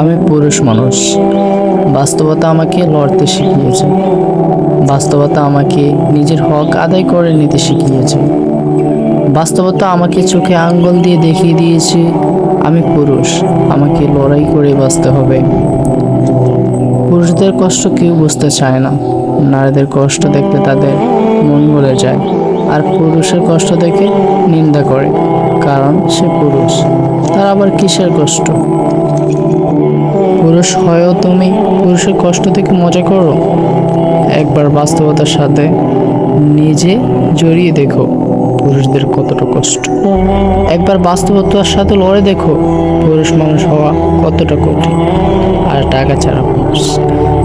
আমি পুরুষ মানুষ। বাস্তবতা আমাকে লড়তে শিখিয়েছে। বাস্তবতা আমাকে নিজের হক আদায় করে নিতে শিখিয়েছে। বাস্তবতা আমাকে চোখে আঙ্গল দিয়ে দেখিয়ে দিয়েছে, আমি পুরুষ, আমাকে লড়াই করে বাঁচতে হবে। পুরুষদের কষ্ট কেউ বুঝতে চায় না। নারীদের কষ্ট দেখতে তাদের মন গলে যায়, আর পুরুষের কষ্ট দেখে নিন্দা করে, কারণ সে পুরুষ। তার আবার কিসের কষ্ট? পুরুষের কষ্ট থেকে মজা করো। একবার বাস্তবতার সাথে নিজে জড়িয়ে দেখো পুরুষদের কতটা কষ্ট। একবার বাস্তবতার সাথে লড়ে দেখো পুরুষ মানুষ হওয়া কতটা কঠিন। আর টাকা ছাড়া পুরুষ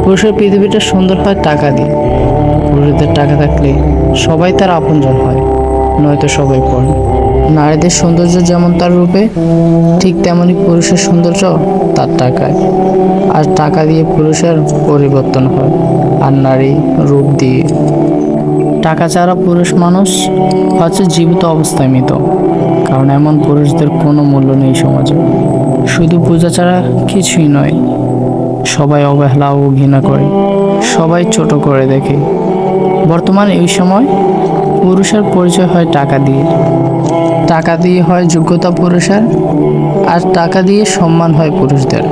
পুরুষের পৃথিবীটা সুন্দর হয় টাকা দিয়ে। পুরুষদের টাকা থাকলে সবাই তার আপনজন হয়, নয়তো সবাই পড়ে। নারীদের সৌন্দর্য যেমন তার রূপে, ঠিক তেমনই পুরুষের সৌন্দর্য তার টাকায়। আর টাকা দিয়ে পুরুষের পরিবর্তন হয়, আর নারী রূপ দিয়ে। টাকা ছাড়া পুরুষ মানুষ হচ্ছে জীবিত অবস্থায় মৃত, কারণ এমন পুরুষদের কোনো মূল্য নেই সমাজে। শুধু পূজা ছাড়া কিছুই নয়, সবাই অবহেলা ও ঘৃণা করে, সবাই ছোট করে দেখে। বর্তমানে এই সময় পুরুষের পরিচয় হয় টাকা দিয়ে। টাকা দিয়ে হয় যোগ্যতা পুরুষের আর টাকা দিয়ে সম্মান হয় পুরুষদের।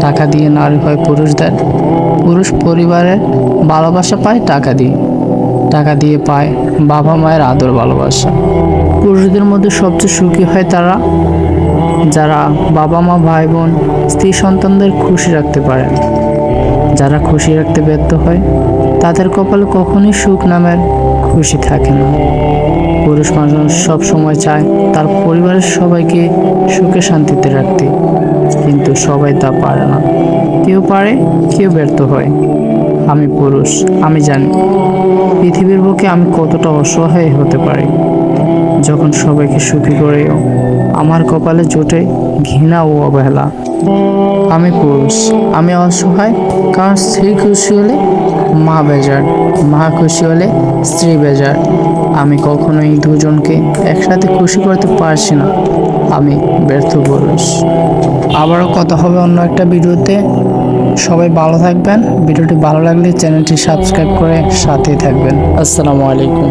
টাকা দিয়ে নারী হয় পুরুষদের। পুরুষ পরিবারের ভালোবাসা পায় টাকা দিয়ে। টাকা দিয়ে পায় বাবা মায়ের আদর ভালোবাসা। পুরুষদের মধ্যে সবচেয়ে সুখী হয় তারা, যারা বাবা মা, ভাই বোন, স্ত্রী সন্তানদের খুশি রাখতে পারে। যারা খুশি রাখতে ব্যর্থ হয়, তাদের কপালে কখনোই সুখ নামের খুশি থাকে না। পুরুষ মানুষ সব সময় চায় তার পরিবারের সবাইকে সুখে শান্তিতে রাখতে। কিন্তু সবাই তা পারে না। কেউ পারে, কেউ ব্যর্থ হয়। আমি পুরুষ, আমি জানি। পৃথিবীর বুকে আমি কতটা অসহায় হতে পারি। যখন সবাইকে সুখী করেও আমার কপালে জোটে ঘৃণা ও অবহেলা। আমি পুরুষ, আমি অসহায়। কারণ স্ত্রী খুশি হলে মা বেজার মা খুশি হলে স্ত্রী বেজার আমি কখনোই দুজনকে একসাথে খুশি করতে পারছি না। আমি ব্যর্থ পুরুষ। আবারও কথা হবে অন্য একটা ভিডিওতে। সবাই ভালো থাকবেন। ভিডিওটি ভালো লাগলে চ্যানেলটি সাবস্ক্রাইব করে সাথেই থাকবেন। আসসালামু আলাইকুম।